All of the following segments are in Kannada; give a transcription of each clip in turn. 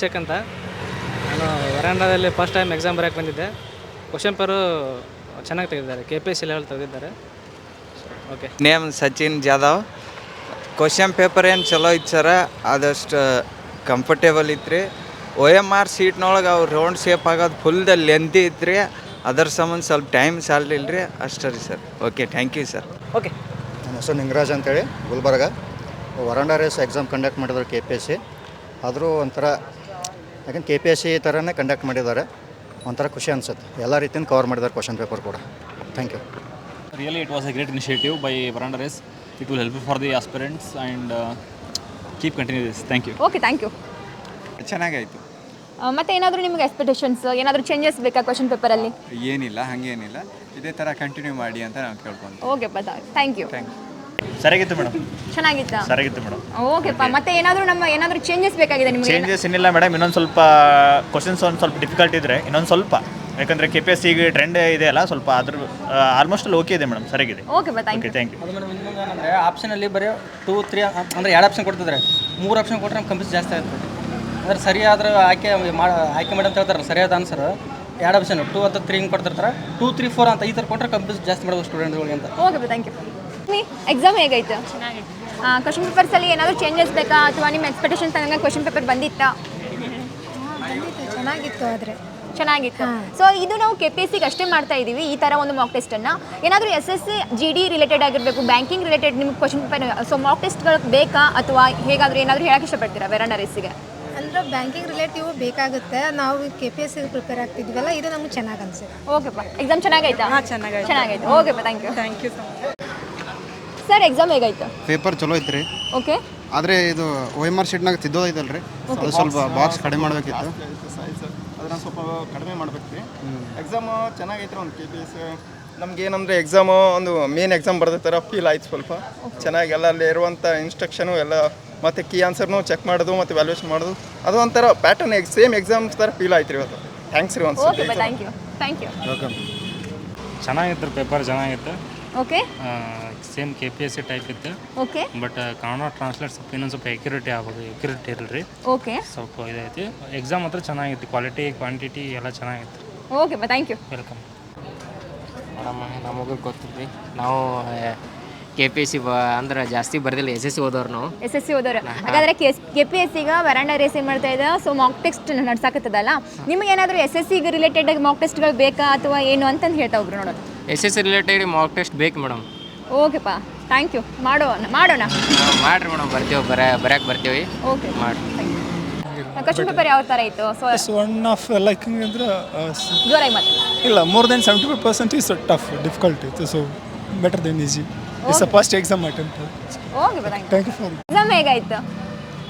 ಅಭಿಷೇಕ್ ಅಂತ. ನಾನು ವರಾಂಡದಲ್ಲಿ ಫಸ್ಟ್ ಟೈಮ್ ಎಕ್ಸಾಮ್ ಬರೆಯೋಕ್ಕೆ ಬಂದಿದ್ದೆ. ಕ್ವಶನ್ ಪೇರು ಚೆನ್ನಾಗಿ ತೆಗೆದಿದ್ದಾರೆ. K P S C level ತೆಗೆದಿದ್ದಾರೆ. Okay name Sachin Jadhav question paper ಏನು ಚಲೋ ಇತ್ತು ಸರ ಆದಷ್ಟು ಕಂಫರ್ಟೇಬಲ್ ಇತ್ತು ರೀ ಒ ಎಂ ಆರ್ ಸೀಟ್ನೊಳಗೆ ಅವ್ರು ರೌಂಡ್ ಶೇಪ್ ಆಗೋದು ಫುಲ್ದ ಲೆಂತಿ ಇತ್ತು ರೀ ಅದ್ರ ಸಂಬಂಧ ಸ್ವಲ್ಪ ಟೈಮ್ ಸಾಲಿಲ್ಲ ರೀ ಅಷ್ಟೇ ರೀ sir okay thank you sir okay ನನ್ನ ಹೆಸರು ನಿಂಗರಾಜ್ ಅಂತೇಳಿ Gulbarga. Veranda race exam conduct ಮಾಡಿದ್ರು ಕೆ ಪಿ ಎಸ್ ಸಿ ಆದರೂ ಒಂಥರ ಯಾಕಂದ್ರೆ ಕೆ ಪಿ ಎಸ್ ಸಿ ಥರನೇ ಕಂಡಕ್ಟ್ ಮಾಡಿದ್ದಾರೆ. ಒಂಥರ ಖುಷಿ ಅನಿಸುತ್ತೆ. ಎಲ್ಲ ರೀತಿಯಿಂದ ಕವರ್ ಮಾಡಿದ್ದಾರೆ ಕ್ವಶನ್ ಪೇಪರ್ ಕೂಡ. Thank you really it was a great initiative by Varanda race it will help for the aspirants and keep continue this thank you. Okay thank you ಚೆನ್ನಾಗಾಯಿತು. ಮತ್ತೆ ಏನಾದರೂ ನಿಮಗೆ ಎಕ್ಸ್ಪೆಕ್ಟೇಷನ್ಸ್ ಏನಾದರೂ ಚೇಂಜಸ್ ಬೇಕಾ ಕ್ವಶನ್ ಪೇಪರಲ್ಲಿ ಏನಿಲ್ಲ ಹಾಗೇನಿಲ್ಲ. ಇದೇ ಥರ ಕಂಟಿನ್ಯೂ ಮಾಡಿ ಅಂತ ನಾವು ಕೇಳ್ಕೊಂತೀವಿ ಓಕೆಪ್ಪ ಥ್ಯಾಂಕ್ ಯು ಥ್ಯಾಂಕ್ ಯು ಸರಿಯಾಗಿತ್ತು ಮೇಡಮ್. ಚೆನ್ನಾಗಿತ್ತಾ? ಸರಿಯಾಗಿತ್ತು ಮೇಡಮ್. ಓಕೆಪ್ಪ ಮತ್ತೆ ಏನಾದರೂ ನಮ್ಮ ಏನಾದರೂ ಚೇಂಜಸ್ ಬೇಕಾಗಿದೆ ನಿಮಗೆ? ಚೇಂಜಸ್ ಏನಿಲ್ಲ ಮೇಡಮ್ ಇನ್ನೊಂದು ಸ್ವಲ್ಪ ಕ್ವಶನ್ಸ್ ಒಂದು ಸ್ವಲ್ಪ ಡಿಫಿಕಲ್ಟ್ ಇದ್ರೆ ಇನ್ನೊಂದು ಸ್ವಲ್ಪ. ಯಾಕಂದ್ರೆ ಕೆ ಪಿ ಎಸ್ ಸಿಗೆ ಟ್ರೆಂಡ್ ಇದೆ ಅಲ್ಲ ಸ್ವಲ್ಪ ಅದ್ರ ಆಲ್ಮೋಸ್ಟ್ ಅಲ್ಲಿ ಓಕೆ ಇದೆ ಮೇಡಮ್ ಸರಿಯಾಗಿದೆ okay thank okay you thank you ಅದು ಮೇಡಮ್ ಇನ್ನೊಂದು ಏನಂದರೆ ಆಪ್ಷನಲ್ಲಿ ಬರೀ ಟೂ ತ್ರೀ ಅಂದರೆ ಎರಡು ಆಪ್ಷನ್ ಕೊಡ್ತಿದ್ರೆ. ಮೂರು ಆಪ್ಷನ್ ಕೊಟ್ಟರೆ ನಮ್ಮ ಕಂಪ್ಯೂಸ್ ಜಾಸ್ತಿ ಆಗುತ್ತೆ. ಅಂದ್ರೆ ಸರಿಯಾದ್ರೆ ಆಯ್ಕೆ ಮಾಡಿ ಆಯ್ಕೆ ಮಾಡಿ ಅಂತ ಹೇಳ್ತಾರೆ ಸರಿಯಾದ ಆನ್ಸರ್ ಎರಡು ಆಪ್ಷನ್ ಟೂ ಅಥವಾ ತ್ರೀ ಹಿಂಗೆ ಕೊಡ್ತಿರ್ತಾರೆ. ಟೂ ತ್ರೀ ಫೋರ್ ಅಂತ ಈ ಥರ ಕೊಟ್ಟರೆ ಕಂಪ್ಯೂಸ್ ಜಾಸ್ತಿ ಮಾಡೋದು ಸ್ಟೂಡೆಂಟ್ಗಳಿಗೆ ಅಂತ. ಓಕೆ ಥ್ಯಾಂಕ್ ಯು ಎಕ್ಸಾಮ್ ಹೇಗೈತೆ? ಕ್ವಶನ್ ಪೇಪರ್ಸಲ್ಲಿ ಏನಾದರೂ ಚೇಂಜಸ್ ಬೇಕಾ? ಅಥವಾ ನಿಮ್ಮ ಎಕ್ಸ್ಪೆಕ್ಟೇಷನ್ ತನಕ ಕ್ವಶನ್ ಪೇಪರ್ ಬಂದಿತ್ತಾ? ಚೆನ್ನಾಗಿತ್ತು ಆದರೆ. ಚೆನ್ನಾಗಿತ್ತು. ಸೊ ಇದು ನಾವು ಕೆ ಪಿ ಎಸ್ ಸಿಗೆ ಅಷ್ಟೇ ಮಾಡ್ತಾ ಇದ್ದೀವಿ ಈ ಥರ ಒಂದು ಮಾಕ್ ಟೆಸ್ಟನ್ನು ಏನಾದರೂ S S C G D related ಆಗಿರಬೇಕು ಬ್ಯಾಂಕಿಂಗ್ ರಿಲೇಟೆಡ್ ನಿಮ್ಗೆ ಕ್ವಶನ್ ಪೇಪರ್ ಸೊ ಮಾಕ್ ಟೆಸ್ಟ್ಗಳು ಬೇಕಾ? ಅಥವಾ ಹೇಗಾದರೂ ಏನಾದರೂ ಹೇಳಕ್ಕೆ ಇಷ್ಟಪಡ್ತೀರಾ ವೆರಾಣ ರೇಸಿಗೆ ಅಂದ್ರೆ ಬ್ಯಾಂಕಿಂಗ್ ರಿಲೇಟಿವ್ ಬೇಕಾಗುತ್ತೆ. ನಾವು ಕೆ ಪಿ ಎಸ್ ಸಿಗೆ ಪ್ರಿಪೇರ್ ಆಗ್ತಿದ್ವಲ್ಲ ಇದು ನಮ್ಗೆ ಚೆನ್ನಾಗಿ ಅನ್ಸುತ್ತೆ. ಓಕೆಪ್ಪ ಎಕ್ಸಾಮ್ ಚೆನ್ನಾಗಾಯ್ತು. ಚೆನ್ನಾಗಾಯ್ತು ಓಕೆಪ್ಪ thank you thank you sir exam ಹೇಗಾಯ್ತು? ಪೇಪರ್ ಚಲೋ ಐತ್ರಿ. ರೀ ಓಕೆ ಆದರೆ ಇದು ಓ ಎಂ ಆರ್ ಶೀಟ್ನಾಗ ತಿದ್ದೋದೈತಲ್ಲ ರೀ ಅದು ಸ್ವಲ್ಪ ಬಾಕ್ಸ್ ಕಡಿಮೆ ಮಾಡಬೇಕಿತ್ತು. ಅದನ್ನ ಸ್ವಲ್ಪ ಕಡಿಮೆ ಮಾಡ್ಬೇಕು ರೀ ಎಕ್ಸಾಮ್ ಚೆನ್ನಾಗೈತ್ರಿ ಒಂದು ಕೆ ಪಿ ಎಸ್ ನಮ್ಗೆ ಏನಂದ್ರೆ ಎಕ್ಸಾಮ್ ಒಂದು ಮೇನ್ ಎಕ್ಸಾಮ್ ಬರ್ದ ಥರ ಫೀಲ್ ಆಯ್ತು ಸ್ವಲ್ಪ. ಚೆನ್ನಾಗಿ ಎಲ್ಲ ಅಲ್ಲಿ ಇರುವಂಥ ಇನ್ಸ್ಟ್ರಕ್ಷನು ಎಲ್ಲ ಮತ್ತು ಕೀ ಆನ್ಸರ್ನು ಚೆಕ್ ಮಾಡೋದು ಮತ್ತು ವ್ಯಾಲ್ಯೂಷನ್ ಮಾಡೋದು. ಅದು ಒಂಥರ ಪ್ಯಾಟರ್ನ್ ಎಕ್ ಸೇಮ್ ಎಕ್ಸಾಮ್ಸ್ ಥರ ಫೀಲ್ ಆಯ್ತು ರೀ ಇವತ್ತು ಥ್ಯಾಂಕ್ಸ್ ರೀ ಒಂದು ಥ್ಯಾಂಕ್ ಯು ಥ್ಯಾಂಕ್ ಯು ಚೆನ್ನಾಗಿತ್ತು ಪೇಪರ್ ಚೆನ್ನಾಗಿತ್ತು. Okay same K P S C type ಇತ್ತು. ಓಕೆ ಬಟ್ ಕನ್ನಡ ಟ್ರಾನ್ಸ್ಲೇಟ್ ಸ್ವಲ್ಪ ಇನ್ನೊಂದು ಸ್ವಲ್ಪ ಎಕ್ಯುರೇಟಿ ಆಗೋದು ಎಕ್ಯುರಿಟಿ ಇರಲ್ರಿ. ಓಕೆ ಸ್ವಲ್ಪ ಇದೈತಿ ಎಕ್ಸಾಮ್ ಹತ್ರ ಚೆನ್ನಾಗಿತ್ತು. ಕ್ವಾಲಿಟಿ ಕ್ವಾಂಟಿಟಿ ಎಲ್ಲ ಚೆನ್ನಾಗಿತ್ತು. ಓಕೆಪ್ಪ ಥ್ಯಾಂಕ್ ಯು ವೆಲ್ಕಮ್ ಮೇಡಮ್ ನಮಗೂ ಗೊತ್ತಿದ್ವಿ. ನಾವು ಕೆ ಪಿ ಎಸ್ ಸಿ ಬ ಅಂದ್ರೆ ಜಾಸ್ತಿ ಬರ್ದಿಲ್ಲ. ಎಸ್ ಎಸ್ ಸಿ ಓದೋರು ನಾವು. ಎಸ್ ಎಸ್ ಸಿ ಓದೋರು. ಹಾಗಾದ್ರೆ ಕೆ ಪಿ ಎಸ್ ಸಿಗ ವರಾಂಡ ರೇಸ್ ಏನು ಮಾಡ್ತಾ ಇದ್ದ ಸೊ ಮಾಕ್ ಟೆಸ್ಟ್ ನಡ್ಸಾಕತ್ತದಲ್ಲ? ನಿಮಗೆ ಏನಾದರೂ ಎಸ್ ಎಸ್ ಸಿಗೆ ರಿಲೇಟೆಡ್ ಮಾಕ್ ಟೆಸ್ಟ್ಗಳು ಬೇಕಾ ಅಥವಾ ಏನು ಅಂತಂದು ಹೇಳ್ತಾ ಒಬ್ರು ನೋಡೋದು S S C related mock test ಬೇಕು ಮೇಡಮ್ ಓಕೆಪ್ಪ. ಥ್ಯಾಂಕ್ ಯು ಮಾಡೋಣ ಮಾಡೋಣ. ಮಾಡ್ರಿ ಮೇಡಮ್ ಬರ್ತೀವಿ ಬರ ಬರಕ್ಕೆ ಬರ್ತೀವಿ. ಓಕೆ ಮಾಡಿ ಕ್ವಶನ್ ಪೇಪರ್ ಯಾವ ಥರ ಇತ್ತು? ಸೊ ಒನ್ ಆಫ್ ಲೈಕ್ ಅಂದ್ರೆ ಜೋರಾಗಿ ಮತ್ತೆ ಇಲ್ಲ more than seventy five percent is tough difficult ಇತ್ತು so better than easy it's a first exam attempt okay thank you for exam ಹೇಗಾಯ್ತು?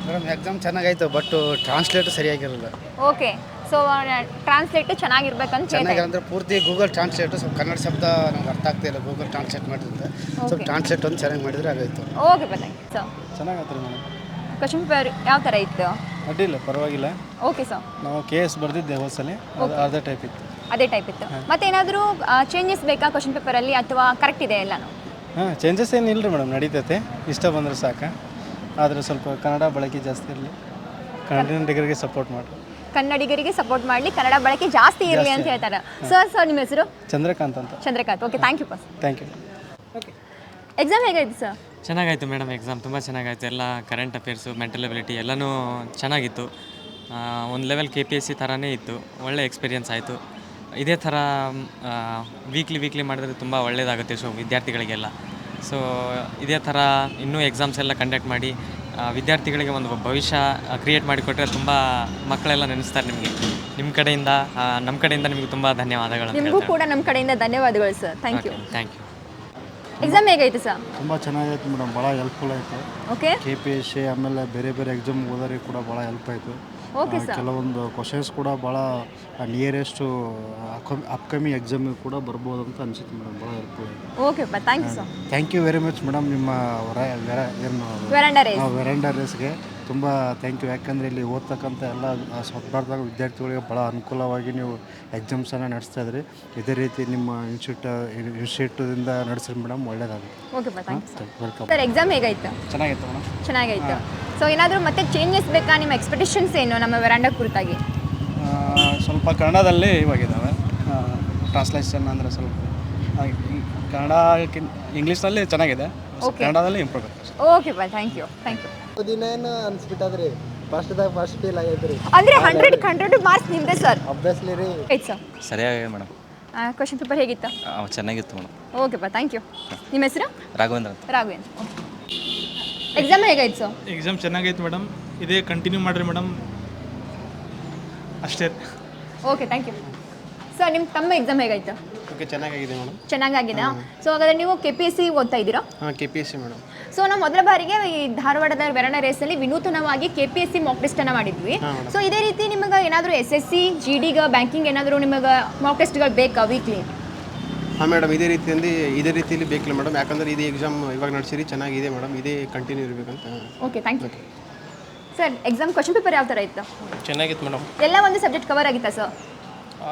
ಮೇಡಮ್ ಎಕ್ಸಾಮ್ ಚೆನ್ನಾಗಾಯ್ತು ಬಟ್ ಟ್ರಾನ್ಸ್ಲೇಟ್ ಸರಿಯಾಗಿರಲ್ಲ ಓಕೆ ಸೊ ಟ್ರಾನ್ಸ್ಲೇಟ್ ಚೆನ್ನಾಗಿರ್ಬೇಕಂತ ಚೆನ್ನಾಗಿ. ಅಂದರೆ ಪೂರ್ತಿ ಗೂಗಲ್ ಟ್ರಾನ್ಸ್ಲೇಟ್ ಸ್ವಲ್ಪ ಕನ್ನಡ ಶಬ್ದ ನಮ್ಗೆ ಅರ್ಥ ಆಗ್ತಾ ಇಲ್ಲ. ಗೂಗಲ್ ಟ್ರಾನ್ಸ್ಲೇಟ್ ಮಾಡಿದ್ರೆ ಸ್ವಲ್ಪ ಟ್ರಾನ್ಸ್ಲೇಟ್ ಒಂದು ಚೆನ್ನಾಗಿ ಮಾಡಿದ್ರೆ ಆಗೋಯ್ತು. ಓಕೆ ಬನ್ನಿ ಸೊ ಚೆನ್ನಾಗತ್ತೆ ರೀ ಮೇಡಮ್ ಕ್ವಶನ್ ಪೇಪರ್ ಯಾವ ಥರ ಇತ್ತು? ಅಡ್ಡಿಲ್ಲ ಪರವಾಗಿಲ್ಲ. ಓಕೆ ಸರ್ ನಾವು ಕೆ ಎಸ್ ಬರ್ದಿದ್ದೆ ಹೋದ್ಸಲಿ ಅದು ಅದೇ ಟೈಪ್ ಇತ್ತು. ಅದೇ ಟೈಪ್ ಇತ್ತು. ಮತ್ತೇನಾದರೂ ಚೇಂಜಸ್ ಬೇಕಾ ಕ್ವಶನ್ ಪೇಪರಲ್ಲಿ ಅಥವಾ ಕರೆಕ್ಟ್ ಇದೆ ಎಲ್ಲಾನು? ಹಾಂ ಚೇಂಜಸ್ ಏನಿಲ್ಲ ರೀ ಮೇಡಮ್ ನಡೀತೈತೆ. ಇಷ್ಟ ಬಂದರೆ ಸಾಕು. ಆದರೆ ಸ್ವಲ್ಪ ಕನ್ನಡ ಬಳಕೆ ಜಾಸ್ತಿ ಇರಲಿ. ಕನ್ನಡಿಗರಿಗೆ ಸಪೋರ್ಟ್ ಮಾಡಿ ಕನ್ನಡಿಗರಿಗೆ ಸಪೋರ್ಟ್ ಮಾಡಲಿ ಕನ್ನಡ ಬಳಕೆ ಜಾಸ್ತಿ ಇರಲಿ ಅಂತ ಹೇಳ್ತಾರೆ. ಸರ್ ಸರ್ ನಿಮ್ಮ ಹೆಸರು? ಚಂದ್ರಕಾಂತ್ ಅಂತ. Chandrakant. Okay thank you sir thank you okay exam ಹೇಗಾಯ್ತು ಸರ್ ಚೆನ್ನಾಗಾಯಿತು ಮೇಡಮ್ ಎಕ್ಸಾಮ್ ತುಂಬ ಚೆನ್ನಾಗಾಯಿತು. ಎಲ್ಲ ಕರೆಂಟ್ ಅಫೇರ್ಸು ಮೆಂಟಲ್ ಎಬಿಲಿಟಿ ಎಲ್ಲನೂ ಚೆನ್ನಾಗಿತ್ತು. ಒಂದು level K P S C ಥರನೇ ಇತ್ತು. ಒಳ್ಳೆ ಎಕ್ಸ್ಪೀರಿಯನ್ಸ್ ಆಯಿತು. ಇದೇ ಥರ ವೀಕ್ಲಿ ವೀಕ್ಲಿ ಮಾಡಿದ್ರೆ ತುಂಬ ಒಳ್ಳೆಯದಾಗುತ್ತೆ ಸೊ ವಿದ್ಯಾರ್ಥಿಗಳಿಗೆಲ್ಲ. ಸೊ ಇದೇ ಥರ ಇನ್ನೂ ಎಕ್ಸಾಮ್ಸ್ ಎಲ್ಲ ಕಂಡಕ್ಟ್ ಮಾಡಿ ವಿದ್ಯಾರ್ಥಿಗಳಿಗೆ ಒಂದು ಭವಿಷ್ಯ ಕ್ರಿಯೇಟ್ ಮಾಡಿಕೊಟ್ರೆ ತುಂಬ ಮಕ್ಕಳೆಲ್ಲ ನೆನೆಸ್ತಾರೆ ನಿಮಗೆ. ನಿಮ್ಮ ಕಡೆಯಿಂದ ನಮ್ಮ ಕಡೆಯಿಂದ ನಿಮಗೆ ತುಂಬ ಧನ್ಯವಾದಗಳು ನಿಮಗೂ ಕೂಡ ನಮ್ಮ ಕಡೆಯಿಂದ ಧನ್ಯವಾದಗಳು sir thank you thank you exam ಹೇಗಾಯ್ತು ಸರ್ ತುಂಬ ಚೆನ್ನಾಗಾಯ್ತು ಮೇಡಮ್ ಭಾಳ ಹೆಲ್ಪ್ಫುಲ್ ಆಯಿತು. Okay K P S C ಆಮೇಲೆ ಬೇರೆ ಬೇರೆ ಎಕ್ಸಾಮ್ ಓದೋರಿಗೆ ಕೂಡ ಭಾಳ ಹೆಲ್ಪ್ ಆಯಿತು. Okay sir. ಕೆಲವೊಂದು ಕ್ವಶನ್ಸ್ ಕೂಡ ಭಾಳ ನಿಯರೆಸ್ಟು ಅಪ್ಕಮಿಂಗ್ ಎಕ್ಸಾಮಿಗೆ ಕೂಡ ಬರ್ಬೋದು ಅಂತ ಅನಿಸುತ್ತೆ ಮೇಡಮ್ ಭಾಳ helpful okay thank you sir thank you very much madam ನಿಮ್ಮ ಏನು? ವೆರಂಡ ರೇಸ್ ರೇಸ್ಗೆ ತುಂಬ ಥ್ಯಾಂಕ್ ಯು ಯಾಕಂದರೆ ಇಲ್ಲಿ ಓದ್ತಕ್ಕಂಥ ಎಲ್ಲ ಸ್ವಪ್ನಾರ್ಥ ವಿದ್ಯಾರ್ಥಿಗಳಿಗೆ ಭಾಳ ಅನುಕೂಲವಾಗಿ ನೀವು ಎಕ್ಸಾಮ್ಸನ್ನು ನಡೆಸ್ತಾ ಇದ್ರಿ. ಇದೇ ರೀತಿ ನಿಮ್ಮ ಇನ್ಸ್ಟಿಟ್ಯೂಟ್ ಇನ್ಸ್ಟಿಟ್ಯೂಟಿಂದ ನಡೆಸಿದ್ರಿ ಮೇಡಮ್ ಒಳ್ಳೇದಾಗುತ್ತೆ. ಓಕೆ ವೆಲ್ಕಮ್ ಸರ್ ಎಕ್ಸಾಮ್ ಹೇಗಾಯ್ತು? ಚೆನ್ನಾಗಿತ್ತು ಮೇಡಮ್ ಚೆನ್ನಾಗಾಯ್ತು ಸೊ ಏನಾದರೂ ಮತ್ತೆ ಚೇಂಜಸ್ ಬೇಕಾ? ನಿಮ್ಮ ಎಕ್ಸ್ಪೆಕ್ಟೇಷನ್ಸ್ ಏನು ನಮ್ಮ ವೆರಾಂಡ ಕುರಿತಾಗಿ? ಸ್ವಲ್ಪ ಕನ್ನಡದಲ್ಲಿ ಇವಾಗಿದ್ದಾವೆ ಟ್ರಾನ್ಸ್ಲೇಷನ್ ಅಂದರೆ ಸ್ವಲ್ಪ ಆ, ಈ- ಕನ್ನಡ ಇಂಗ್ಲೀಷ್ನಲ್ಲಿ ಚೆನ್ನಾಗಿದೆ. Okay. ಕನ್ನಡದಲ್ಲಿ ಇಂಪ್ರೂವ್ ಆಗುತ್ತೆ. Okay bye thank you thank you ದಿನೇನು ಅನ್ಸ್ಬಿಟ್ಟದ್ರಿ ಫಸ್ಟ್ದಾಗ ಫಸ್ಟ್ ಫೀಲ್ ಆಗೈತ್ರಿ ಅಂದರೆ ಹಂಡ್ರೆಡ್ ಹಂಡ್ರೆಡ್ ಮಾರ್ಕ್ಸ್ ನಿಮ್ಮದೇ ಸರ್ ಅಬ್ವಿಯಸ್ಲಿ ರೀ. ಆಯ್ತು ಸರ್ ಸರಿಯಾಗಿ ಮೇಡಮ್. ಕ್ವಶನ್ ಪೇಪರ್ ಹೇಗಿತ್ತು? ಚೆನ್ನಾಗಿತ್ತು ಮೇಡಮ್. ಬಾಯ್ ಥ್ಯಾಂಕ್ ಯು ನಿಮ್ಮ ಹೆಸರು? ರಾಘವೇಂದ್ರ ಅಂತ. ರಾಘವೇಂದ್ರ. ಎಕ್ಸಾಮ್ ಹೇಗಾಯ್ತು ಸರ್ ಎಕ್ಸಾಮ್ ಚೆನ್ನಾಗೈತೆ ಮೇಡಮ್. ಇದೇ ಕಂಟಿನ್ಯೂ ಮಾಡಿರಿ ಮೇಡಮ್. ಅಷ್ಟೇ. ಓಕೆ ಥ್ಯಾಂಕ್ ಯು ಸರ್ ನಿಮ್ಮ ತಮ್ಮ ಎಕ್ಸಾಮ್ ಹೇಗಾಯ್ತು? ಓಕೆ ಚೆನ್ನಾಗಾಗಿದೆ ಮೇಡಮ್ ಚೆನ್ನಾಗಾಗಿದೆ ಸೊ ಹಾಗಾದ್ರೆ ನೀವು ಕೆ ಪಿ ಎಸ್ ಸಿ ಓದ್ತಾ ಇದ್ದೀರಾ? ಹಾಂ K P S C madam so ನಾವು ಮೊದಲ ಬಾರಿಗೆ ಈ ಧಾರವಾಡದ ವೆರಣ ರೇಸಲ್ಲಿ ವಿನೂತನವಾಗಿ K P S C mock ಟೆಸ್ಟನ್ನು ಮಾಡಿದ್ವಿ. ಸೊ ಇದೇ ರೀತಿ ನಿಮಗೆ ಏನಾದರೂ ಎಸ್ ಎಸ್ ಸಿ ಜಿ ಡಿಗ ಬ್ಯಾಂಕಿಂಗ್ ಏನಾದರೂ ನಿಮಗೆ ಮಾಕ್ ಟೆಸ್ಟ್ಗಳು ಬೇಕಾ ವೀಕ್ಲಿ ಹಾಂ ಮೇಡಮ್ ಇದೇ ರೀತಿಯಲ್ಲಿ ಇದೇ ರೀತಿಯಲ್ಲಿ ಬೇಕಿಲ್ಲ ಮೇಡಮ್ ಯಾಕಂದ್ರೆ ಇದೇ ಎಕ್ಸಾಮ್ ಇವಾಗ ನಡೆಸಿರಿ ಚೆನ್ನಾಗಿದೆ ಮೇಡಮ್ ಇದೇ ಕಂಟಿನ್ಯೂ ಇರಬೇಕಂತ. Okay thank you sir exam question paper ಯಾವ ಥರ ಇತ್ತು? ಚೆನ್ನಾಗಿತ್ತು ಮೇಡಮ್ ಎಲ್ಲ ಒಂದು ಸಬ್ಜೆಕ್ಟ್ ಕವರ್ ಆಗಿತ್ತಾ ಸರ್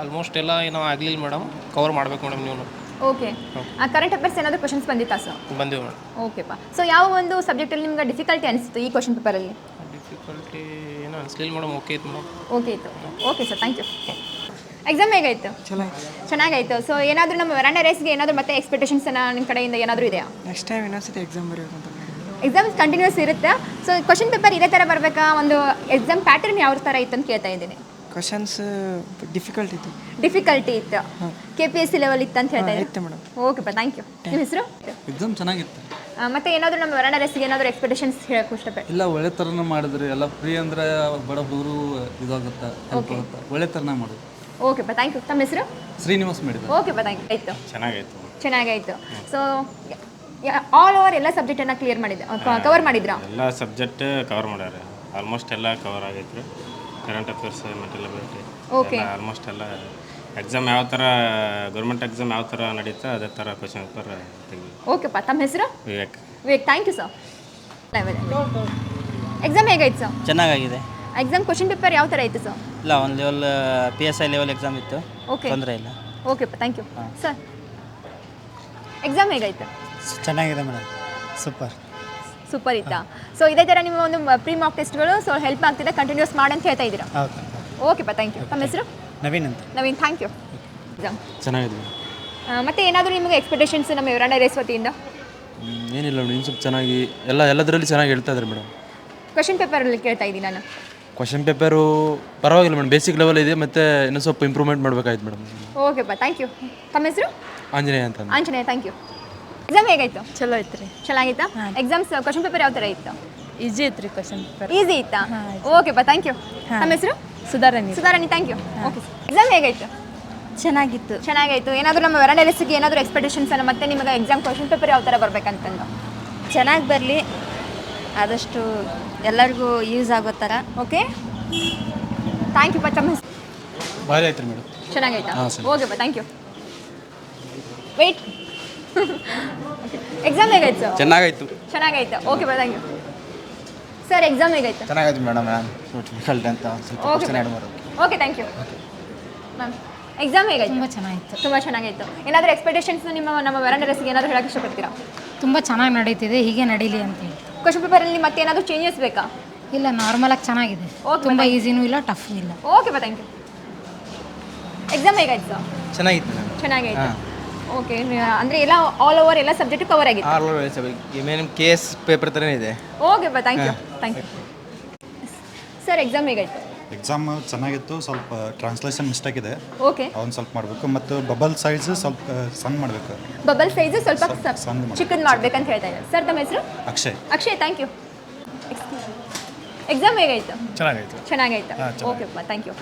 ಆಲ್ಮೋಸ್ಟ್ ಎಲ್ಲ ಏನೋ ಆಗಲಿಲ್ಲ ಮೇಡಮ್ ಕವರ್ ಮಾಡಬೇಕು ಮೇಡಮ್ ನೀವು ಓಕೆ ಕರೆಂಟ್ ಅಫೇರ್ಸ್ ಏನಾದರೂ ಕ್ವಶನ್ಸ್ ಬಂದಿತ್ತಾ ಸರ್ ಬಂದಿವೆ ಮೇಡಮ್ ಓಕೆಪ್ಪ ಸೊ ಯಾವ ಒಂದು ಸಬ್ಜೆಕ್ಟಲ್ಲಿ ನಿಮ್ಗೆ ಡಿಫಿಕಲ್ಟಿ ಅನಿಸ್ತು ಈ ಕ್ವಶನ್ ಪೇಪರಲ್ಲಿ ಡಿಫಿಕಲ್ಟಿ ಏನೋ ಅನಿಸ್ಲಿಲ್ಲ ಮೇಡಮ್ ಓಕೆ ಇತ್ತು ಮೇಡಮ್ ಓಕೆ ಇತ್ತು. Okay sir thank you exam ಹೇಗಾಯಿತು? ಚೆನ್ನಾಗಾಯ್ತು. ಸೊ ಏನಾದರೂ ನಮ್ಮ ವೆರಾಂಡ ರೇಸ್ಗೆ ಏನಾದರೂ ಮತ್ತೆ ಎಕ್ಸ್ಪೆಕ್ಟೇಷನ್ಸ್ ನಿಮ್ಮ ಕಡೆಯಿಂದ ಏನಾದರೂ ಇದೆಯಾ? ನೆಕ್ಸ್ಟ್ ಟೈಮ್ ಇನ್ನೊಂದ್ಸತಿ ಎಕ್ಸಾಮ್ ಬರೆಯೋದು ಎಕ್ಸಾಮ್ಸ್ ಕಂಟಿನ್ಯೂಸ್ ಇರುತ್ತೆ. ಸೊ ಕ್ವಶನ್ ಪೇಪರ್ ಇದೇ ಥರ ಬರಬೇಕಾ? ಒಂದು ಎಕ್ಸಾಮ್ ಪ್ಯಾಟರ್ನ್ ಯಾವ ಥರ ಇತ್ತು ಅಂತ ಕೇಳ್ತಾ ಇದ್ದೀನಿ. ಕ್ವಶನ್ಸ್ ಡಿಫಿಕಲ್ಟ್ ಇತ್ತು. ಡಿಫಿಕಲ್ಟಿ ಇತ್ತು. K P S C level ಇತ್ತು ಅಂತ ಹೇಳ್ತಾ ಇತ್ತು ಮೇಡಮ್. ಓಕೆಪ್ಪ ಥ್ಯಾಂಕ್ ಯು ನಿಮ್ಮ ಹೆಸರು? ಎಕ್ಸಾಮ್ ಚೆನ್ನಾಗಿತ್ತು. ಮತ್ತೆ ಏನಾದರೂ ನಮ್ಮ ವರ್ಣ ರೆಸಿಗೆ ಏನಾದರೂ ಎಕ್ಸ್ಪೆಕ್ಟೇಷನ್ಸ್ ಹೇಳಕ್ಕೆ ಇಷ್ಟಪಟ್ಟು ಇಲ್ಲ ಒಳ್ಳೆ ಥರನ ಮಾಡಿದ್ರಿ. ಎಲ್ಲ ಫ್ರೀ ಅಂದ್ರೆ ಬಡ ಹುಡುಗರು ಇದಾಗುತ್ತೆ ಹೆಲ್ಪ್. ಆಗುತ್ತೆ. ಒಳ್ಳೆ ಥರನ ಓಕೆ ಪಾ ಥ್ಯಾಂಕ್ ಯು ತಮ್ಮ ಹೆಸರು? ಶ್ರೀನಿವಾಸ್ ಮೇಡಮ್. ಓಕೆ ಪಾ ಥ್ಯಾಂಕ್ ಯು ಆಯಿತು. ಚೆನ್ನಾಗಾಯ್ತು ಚೆನ್ನಾಗಾಯಿತು. ಸೊ ಆಲ್ ಓವರ್ ಎಲ್ಲ ಸಬ್ಜೆಕ್ಟನ್ನು ಕ್ಲಿಯರ್ ಮಾಡಿದ್ದೆ ಕವರ್ ಮಾಡಿದ್ರಾ? ಎಲ್ಲ ಸಬ್ಜೆಕ್ಟ್ ಕವರ್ ಮಾಡ್ಯಾರ. ಆಲ್ಮೋಸ್ಟ್ ಎಲ್ಲ ಕವರ್ ಆಗೈತ್ರಿ. Current affairs mental ability okay almost ಎಲ್ಲ ಎಕ್ಸಾಮ್ ಯಾವ ಥರ ಗೌರ್ಮೆಂಟ್ ಎಕ್ಸಾಮ್ ಯಾವ ಥರ ನಡೀತಾ ಅದೇ ಥರ ಕ್ವಶನ್ ಪೇಪರ್ ತೆಗಿ ಓಕೆಪ್ಪ ತಮ್ಮ ಹೆಸರು? Vivek. Vivek thank you sir exam ಹೇಗಾಯ್ತು ಸರ್ ಚೆನ್ನಾಗಾಗಿದೆ. ಎಕ್ಸಾಮ್ ಕ್ವಶನ್ ಪೇಪರ್ ಯಾವ ಥರ ಇತ್ತು ಸರ್ ಇಲ್ಲ ಒಂದು level P S I level exam ಇತ್ತು. ಓಕೆ ತೊಂದರೆ ಇಲ್ಲ. ಓಕೆಪ್ಪ ಥ್ಯಾಂಕ್ ಯು ಸರ್ ಎಕ್ಸಾಮ್ ಹೇಗಾಯ್ತು? ಚೆನ್ನಾಗಿದೆ ಮೇಡಮ್ ಸೂಪರ್ ಸೂಪರ್ ಇತ್ತಾ. ಸೊ ಇದೇ ಥರ ನಿಮ್ಮ ಒಂದು ಪ್ರೀ ಮಾಕ್ ಟೆಸ್ಟ್ಗಳು ಸೊ ಹೆಲ್ಪ್ ಆಗ್ತಿದೆ ಕಂಟಿನ್ಯೂಸ್ ಮಾಡಂತ ಹೇಳ್ತಾ ಇದ್ದೀರಾ? ಓಕೆ ಓಕೆಪ್ಪ ಥ್ಯಾಂಕ್ ಯು ತಮ್ಮ ಹೆಸರು? ನವೀನ್ ಅಂತ. ನವೀನ್ ಥ್ಯಾಂಕ್ ಯು ಎಕ್ಸಾಮ್ ಚೆನ್ನಾಗಿದೆ ಮತ್ತೆ ಏನಾದರೂ ನಿಮಗೆ ಎಕ್ಸ್ಪೆಕ್ಟೇಷನ್ಸ್ ನಮ್ಮ ಇವರಣ್ಣ ರೇಸ್ ವತಿಯಿಂದ ಏನಿಲ್ಲ ಮೇಡಮ್ ಇನ್ನು ಸ್ವಲ್ಪ ಚೆನ್ನಾಗಿ ಎಲ್ಲ ಎಲ್ಲದರಲ್ಲಿ ಚೆನ್ನಾಗಿ ಹೇಳ್ತಾ ಇದ್ದಾರೆ ಮೇಡಮ್. ಕ್ವಶನ್ ಪೇಪರಲ್ಲಿ ಕೇಳ್ತಾ ಇದ್ದೀನಿ ನಾನು. ಕ್ವಶನ್ ಪೇಪರು ಪರವಾಗಿಲ್ಲ ಮೇಡಮ್ ಬೇಸಿಕ್ ಲೆವೆಲ್ ಇದೆ ಮತ್ತೆ ಇನ್ನೂ ಸ್ವಲ್ಪ ಇಂಪ್ರೂವ್ಮೆಂಟ್ ಮಾಡಬೇಕಾಯ್ತು ಮೇಡಮ್. ಓಕೆಪ್ಪ ಥ್ಯಾಂಕ್ ಯು ತಮ್ಮ ಹೆಸರು? ಆಂಜನೇಯ ಅಂತ ಆಂಜನೇಯ ಥ್ಯಾಂಕ್ ಯು ಎಕ್ಸಾಮ್ ಹೇಗಾಯ್ತು? ಚಲೋ ಐತ್ರಿ ಚೆನ್ನಾಗಿತ್ತಾ ಎಕ್ಸಾಮ್ಸ್ ಕ್ವಶನ್ ಪೇಪರ್ ಯಾವ ಥರ ಇತ್ತು? ಈಜಿ ಐತ್ರಿ ಕ್ವಶನ್ ಪೇಪರ್ ಈಸಿ ಇತ್ತಾ? ಬಾ ಥ್ಯಾಂಕ್ ಯು ನಮ್ಮ ಹೆಸರು? Sudharani. Sudharani thank you okay exam ಹೇಗಾಯ್ತು? ಚೆನ್ನಾಗಿತ್ತು. ಚೆನ್ನಾಗಾಯ್ತು. ಏನಾದರೂ ನಮ್ಮ ವರಣ ರೆಸಿಗೆ ಏನಾದರೂ ಎಕ್ಸ್ಪೆಕ್ಟೇಷನ್ಸ್ ಅನ್ನ ಮತ್ತೆ ನಿಮಗೆ ಎಕ್ಸಾಮ್ ಕ್ವಶನ್ ಪೇಪರ್ ಯಾವ ಥರ ಬರ್ಬೇಕಂತಂದು? ಚೆನ್ನಾಗಿ ಬರಲಿ. ಆದಷ್ಟು ಎಲ್ಲರಿಗೂ ಯೂಸ್ ಆಗೋ ಥರ ಓಕೆ ಥ್ಯಾಂಕ್ ಯು ತಮ್ಮ ಹೆಸರು. ಭಾರಿ ಆಯ್ತು ಮೇಡಮ್. ಚೆನ್ನಾಗಾಯ್ತಾ? ಓಕೆ. ಓಕೆಪ್ಪ ಥ್ಯಾಂಕ್ ಯು ವೆಯ್ಟ್ ಎಕ್ಸಾಮ್ ಹೇಗಾಯ್ತು? ಸರ್ ಚೆನ್ನಾಗಾಯ್ತು. ಚೆನ್ನಾಗಾಯ್ತು. Okay bye thank you sir exam ಹೇಗಾಯ್ತು? ಚೆನ್ನಾಗಾಯ್ತು ಮೇಡಮ್ ಡಿಫಿಕಲ್ಟ್ ಅಂತ okay okay thank you ma'am exam ಹೇಗಾಯ್ತು? ತುಂಬ ಚೆನ್ನಾಗಿತ್ತು. ತುಂಬ ಚೆನ್ನಾಗಿತ್ತು. ಏನಾದರೂ ಎಕ್ಸ್ಪೆಕ್ಟೇಷನ್ಸ್ ನಿಮ್ಮ ನಮ್ಮ ವೆರಣ ರೆಸಿಗೆ ಏನಾದರೂ ಹೇಳಕ್ಕೆ ಇಷ್ಟಪಡ್ತೀರಾ? ತುಂಬ ಚೆನ್ನಾಗಿ ನಡೀತಿದೆ ಹೀಗೆ ನಡೀಲಿ ಅಂತ ಹೇಳಿ ಕ್ವಶನ್ ಪೇಪರಲ್ಲಿ ಮತ್ತೆ ಏನಾದರೂ ಚೇಂಜಸ್ ಬೇಕಾ? ಇಲ್ಲ ನಾರ್ಮಲಾಗಿ ಚೆನ್ನಾಗಿದೆ. ತುಂಬಾ ಈಸಿನೂ ಇಲ್ಲ ಟಫ್ ಇಲ್ಲ. ಓಕೆ ಬಾ ಥ್ಯಾಂಕ್ ಯು ಎಕ್ಸಾಮ್ ಹೇಗಾಯ್ತು? ಸರ್ ಚೆನ್ನಾಗಿತ್ತು ಮೇಡಮ್. ಚೆನ್ನಾಗಾಯ್ತು ಓಕೆ ಅಂದ್ರೆ ಎಲ್ಲ ಆಲ್ ಓವರ್ ಎಲ್ಲ ಸಬ್ಜೆಕ್ಟ್ ಕವರ್ ಆಗಿದೆ all main K S paper ಥರನೇ ಇದೆ. ಓಕೆ ಬಾ thank you thank you sir exam ಹೇಗಾಯ್ತು? ಎಕ್ಸಾಮ್ ಚೆನ್ನಾಗಿತ್ತು ಸ್ವಲ್ಪ ಟ್ರಾನ್ಸ್ಲೇಷನ್ ಮಿಸ್ಟೇಕ್ ಇದೆ. ಓಕೆ ಅವ್ನು ಸ್ವಲ್ಪ ಮಾಡಬೇಕು. ಮತ್ತು ಬಬಲ್ ಸೈಜ್ ಸ್ವಲ್ಪ ಸಣ್ಣ ಮಾಡಬೇಕು. ಬಬಲ್ ಸೈಜ್ ಸ್ವಲ್ಪ ಸ್ವಲ್ಪ ಸಣ್ಣ ಚಿಕನ್ ಚಿಕ್ಕದು ಮಾಡ್ಬೇಕಂತ ಹೇಳ್ತಾ ಇದ್ದಾರೆ. ಸರ್ ತಮ್ಮ ಹೆಸರು? Akshay. Akshay thank you exam ಹೇಗಾಯ್ತು? ಚೆನ್ನಾಗಾಯ್ತು. ಚೆನ್ನಾಗಾಯ್ತು? ಓಕೆ. ಓಕೆಪ್ಪ ಥ್ಯಾಂಕ್ ಯು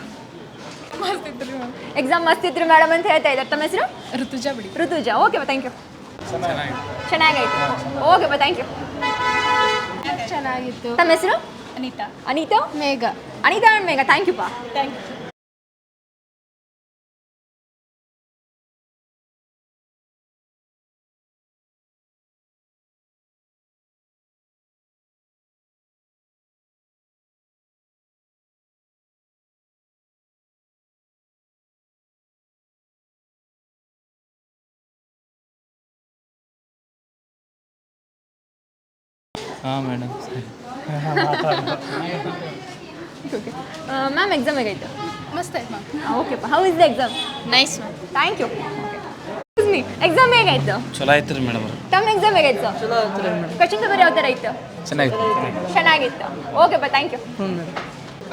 ಎಕ್ಸಾಮ್ ಮಸ್ತ್ ಇದ್ರು ಮೇಡಮ್ ಅಂತ ಹೇಳ್ತಾ ಇದ್ದಾರೆ. ತಮ್ಮ ಹೆಸರು? ಋತುಜಾ ಬಿಡಿ. ಋತುಜಾ. ಓಕೆ ಬಾ ಥ್ಯಾಂಕ್ ಯು ಚೆನ್ನಾಗಾಯ್ತು. ಓಕೆ ಬಾ ಥ್ಯಾಂಕ್ ಯು ಚೆನ್ನಾಗಿತ್ತು. ತಮ್ಮ ಹೆಸರು? Anita. Anita? Megha. Anita and Megha. Thank you ಪಾ ಥ್ಯಾಂಕ್ ಯು ಹಾಂ ಮೇಡಮ್ ಮ್ಯಾಮ್ ಎಕ್ಸಾಮ್ ಹೇಗಾಯ್ತು? ಮಸ್ತ್ ಆಯ್ತು ma'am ಓಕೆಪ್ಪ how is the exam nice ma'am thank you me exam ಹೇಗಾಯ್ತು? ಚಲೋ ಆಯ್ತು ರೀ ಮೇಡಮ್ ತಮ್ಮ ಎಕ್ಸಾಮ್ ಹೇಗಾಯ್ತು? ಕ್ವಶನ್ ಪೇಪರ್ ಯಾವ ಥರ ಇತ್ತು? ಚೆನ್ನಾಗಿತ್ತು. ಚೆನ್ನಾಗಿತ್ತು. ಓಕೆಪ್ಪ ಥ್ಯಾಂಕ್ ಯು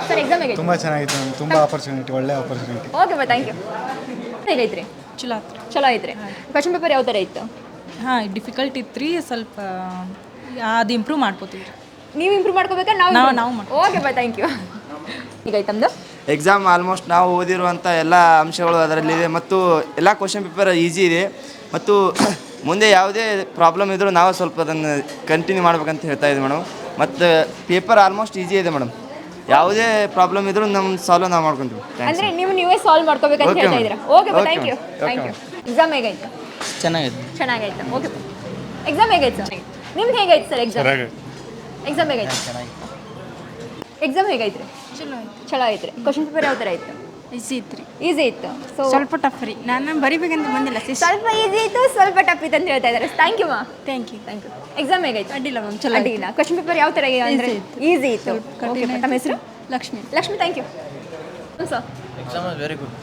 ಸರ್ ಎಕ್ಸಾಮ್ ಹೇಗಾಯ್ತು? ತುಂಬ ಚೆನ್ನಾಗಿತ್ತು ಮ್ಯಾಮ್ ತುಂಬ ಆಪರ್ಚುನಿಟಿ ಒಳ್ಳೆ ಆಪರ್ಚುನಿಟಿ ಓಕೆಪ್ಪ ಥ್ಯಾಂಕ್ ಯು ಹೇಗೈತ್ರಿ ಚಲೋ ಆಯ್ತು ಚಲೋ ಐತ್ರಿ ಕ್ವಶನ್ ಪೇಪರ್ ಯಾವ ಥರ ಇತ್ತು? ಹಾಂ ಡಿಫಿಕಲ್ಟ್ ಇತ್ತು ರೀ ಸ್ವಲ್ಪ ಅದು ಇಂಪ್ರೂವ್ ಮಾಡ್ಕೋತೀವಿ ನೀವು ಇಂಪ್ರೂವ್ ಮಾಡ್ಕೋಬೇಕಾ ನಾವು ನಾವು- ನಾವು ಬಾಯ್ ಥ್ಯಾಂಕ್ ಯು ಈಗ ತಮ್ಮದು ಎಕ್ಸಾಮ್ ಆಲ್ಮೋಸ್ಟ್ ನಾವು ಓದಿರುವಂಥ ಎಲ್ಲ ಅಂಶಗಳು ಅದರಲ್ಲಿದೆ ಮತ್ತು ಎಲ್ಲ ಕ್ವಶನ್ ಪೇಪರ್ ಈಸಿ ಇದೆ. ಮತ್ತು ಮುಂದೆ ಯಾವುದೇ ಪ್ರಾಬ್ಲಮ್ ಇದ್ದರೂ ನಾವು ಸ್ವಲ್ಪ ಅದನ್ನು ಕಂಟಿನ್ಯೂ ಮಾಡ್ಬೇಕಂತ ಹೇಳ್ತಾ ಇದ್ದೀವಿ ಮೇಡಮ್ ಮತ್ತು ಪೇಪರ್ ಆಲ್ಮೋಸ್ಟ್ ಈಸಿ ಇದೆ ಮೇಡಮ್ ಯಾವುದೇ ಪ್ರಾಬ್ಲಮ್ ಇದ್ದರೂ ನಮ್ಮ ಸಾಲ್ವ್ ನಾವು ಮಾಡ್ಕೊಂತೀವಿ. ಥ್ಯಾಂಕ್ಸ್ ಅಂದ್ರೆ ನೀವು ನೀವೇ ಸಾಲ್ವ್ ಮಾಡ್ಕೋಬೇಕಂತ Okay, ಹೇಳ್ತಾ ma'am. ಇದ್ದೀರಾ? ಓಕೆಪ್ಪ Okay, thank you ma'am. Thank you exam ಹೇಗಾಯ್ತು? ಚೆನ್ನಾಗಿತ್ತು ಚೆನ್ನಾಗಾಯ್ತು. ಓಕೆ ಎಕ್ಸಾಮ್ ಹೇಗಾಯ್ತು? ನಿಮ್ದು ಹೇಗಾಯ್ತು ಸರ್ ಎಕ್ಸಾಮ್ ಎಕ್ಸಾಮ್ ಹೇಗಾಯ್ತು? ಎಕ್ಸಾಮ್ ಹೇಗಾಯ್ತು ಚಲೋ ಆಯ್ತು. ಚಲೋ ಐತ್ರಿ ಕ್ವಶನ್ ಪೇಪರ್ ಯಾವ ಥರ ಇತ್ತು ಈಸಿ ಇತ್ತು ರೀ ಈಸಿ ಇತ್ತು. ಸೊ ಸ್ವಲ್ಪ ಟಫ್ ರೀ. ನಾನು ಬರಿಬೇಕಂತ ಬಂದಿಲ್ಲ ಸ್ವಲ್ಪ ಈಸಿ ಇತ್ತು ಸ್ವಲ್ಪ ಟಫ್ ಇತ್ತು ಅಂತ ಹೇಳ್ತಾ ಇದ್ದಾರೆ. Thank you ma'am thank you thank you exam ಹೇಗಾಯ್ತು? ಅಡ್ಡಿಲ್ಲ ಮ್ಯಾಮ್ ಚಲೋ ಅಡ್ಡಿಲ್ಲ. ಕ್ವಶನ್ ಪೇಪರ್ ಯಾವ ಥರ ಅಂದರೆ? ಈಸಿ ಇತ್ತು. ಓಕೆ ತಮ್ಮ ಹೆಸರು? Lakshmi. Lakshmi thank you sir exam was very good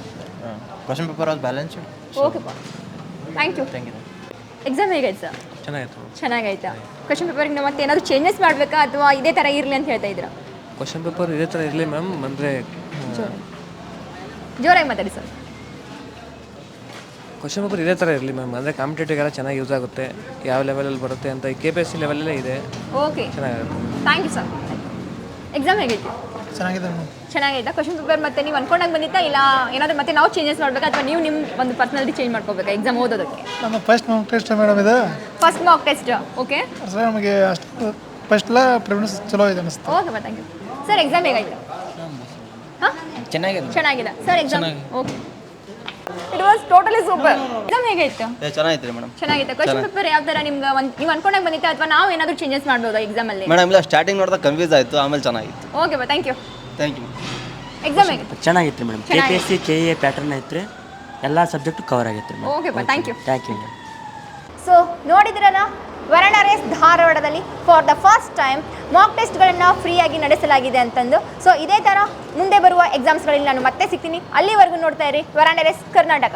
question paper was balance okay thank you thank you exam ಹೇಗಾಯ್ತು ಸರ್ ಚೆನ್ನಾಗಿತ್ತು ಚೆನ್ನಾಗಾಯ್ತಾ? ಕ್ವಶನ್ ಪೇಪರ್ಗೆ ನಾವು ಮತ್ತೆ ಏನಾದರೂ ಚೇಂಜಸ್ ಮಾಡಬೇಕಾ ಅಥವಾ ಇದೇ ಥರ ಇರಲಿ ಅಂತ ಹೇಳ್ತಾ ಇದ್ದೀರಾ? ಕ್ವಶನ್ ಪೇಪರ್ ಇದೇ ಥರ ಇರಲಿ ಮ್ಯಾಮ್ ಅಂದರೆ ಜೋರಾಗಿ. ಮಾತಾಡಿ ಸರ್ ಕ್ವಶನ್ ಪೇಪರ್ ಇದೇ ಥರ ಇರಲಿ ಮ್ಯಾಮ್ ಅಂದರೆ ಕಾಂಪಿಟೇಟಿವ್ಗೆಲ್ಲ ಚೆನ್ನಾಗಿ ಯೂಸ್ ಆಗುತ್ತೆ ಯಾವ ಲೆವೆಲಲ್ಲಿ ಬರುತ್ತೆ ಅಂತ ಕೆ ಪಿ ಎಸ್ ಸಿ ಲೆವೆಲಲ್ಲೇ ಇದೆ. ಓಕೆ ಚೆನ್ನಾಗಿರುತ್ತೆ ಥ್ಯಾಂಕ್ ಯು ಸರ್ ಎಕ್ಸಾಮ್ ಹೇಗೈತಿ ಚೆನ್ನಾಗಿದೆ ಮ್ಯಾಮ್ ಚೆನ್ನಾಗೈತಾ ಕ್ವಶನ್ ಪೇಪರ್ ಮತ್ತೆ ನೀವು ಅನ್ಕೊಂಡಾಗ ಬಂದಿತ್ತಾ? ಇಲ್ಲ ಏನಾದರೂ ಮತ್ತೆ ನಾವು ಚೇಂಜಸ್ ಮಾಡಬೇಕಾ? ಅಥವಾ ನೀವು ನಿಮ್ಮ ಒಂದು ಪರ್ಸನಾಲಿಟಿ ಚೇಂಜ್ ಮಾಡ್ಕೋಬೇಕಾ ಎಕ್ಸಾಮ್ ಓದೋದಕ್ಕೆ? ನಮ್ಮ ಫಸ್ಟ್ ಮಾರ್ಕ್ ಟೆಸ್ಟ್ ಮೇಡಮ್ ಇದು. First mark test okay sir ನಮಗೆ ಅಷ್ಟು ಫಸ್ಟ್ಲ ಪ್ರಿಫರೆನ್ಸ್ ಚಲೋ ಇದೆ ಅನಿಸ್ತು okay thank you sir exam ಹೇಗಾಯ್ತು? ಹಾಂ ಚೆನ್ನಾಗಿದೆ. ಚೆನ್ನಾಗಿದೆ. Sir exam okay it was totally super exam ಹೇಗಾಯ್ತು? ಚೆನ್ನಾಗಿತ್ತು ರೀ ಮೇಡಮ್ ಚೆನ್ನಾಗಿತ್ತು ಕ್ವಶನ್ ಪೇಪರ್ ಯಾವ ತರ ನಿಮ್ಗೆ ಒಂದು ನೀವು ಅನ್ಕೊಂಡಾಗ ಬಂದಿತ್ತು? ಅಥವಾ ನಾವು ಏನಾದರೂ ಚೇಂಜಸ್ ಮಾಡ್ಬೋದಾ ಎಕ್ಸಾಮಲ್ಲಿ ಮೇಡಮ್ ಇಲ್ಲ ಸ್ಟಾರ್ಟಿಂಗ್ ನೋಡಿದಾಗ ಕನ್ಫ್ಯೂಸ್ ಆಯಿತು ಆಮೇಲೆ ಚೆನ್ನಾಗಿತ್ತು. ಓಕೆ ಬಾ thank you thank you exam ಚೆನ್ನಾಗಿತ್ತು madam. K P S C K A pattern ಐತ್ರಿ ಎಲ್ಲ ಸಬ್ಜೆಕ್ಟು ಕವರ್ ಆಗಿತ್ತು ಓಕೆ ಬಾ thank you thank you madam so ನೋಡಿದ್ರಲ್ಲ ವರಣ ರೇಸ್ ಧಾರವಾಡದಲ್ಲಿ for the first time mock ಟೆಸ್ಟ್ಗಳನ್ನು ಫ್ರೀಯಾಗಿ ನಡೆಸಲಾಗಿದೆ ಅಂತಂದು. ಸೊ ಇದೇ ಥರ ಮುಂದೆ ಬರುವ ಎಕ್ಸಾಮ್ಸ್ಗಳಲ್ಲಿ ನಾನು ಮತ್ತೆ ಸಿಗ್ತೀನಿ. ಅಲ್ಲಿವರೆಗೂ ನೋಡ್ತಾ ಇರಿ ವರಣ ರೇಸ್ ಕರ್ನಾಟಕ.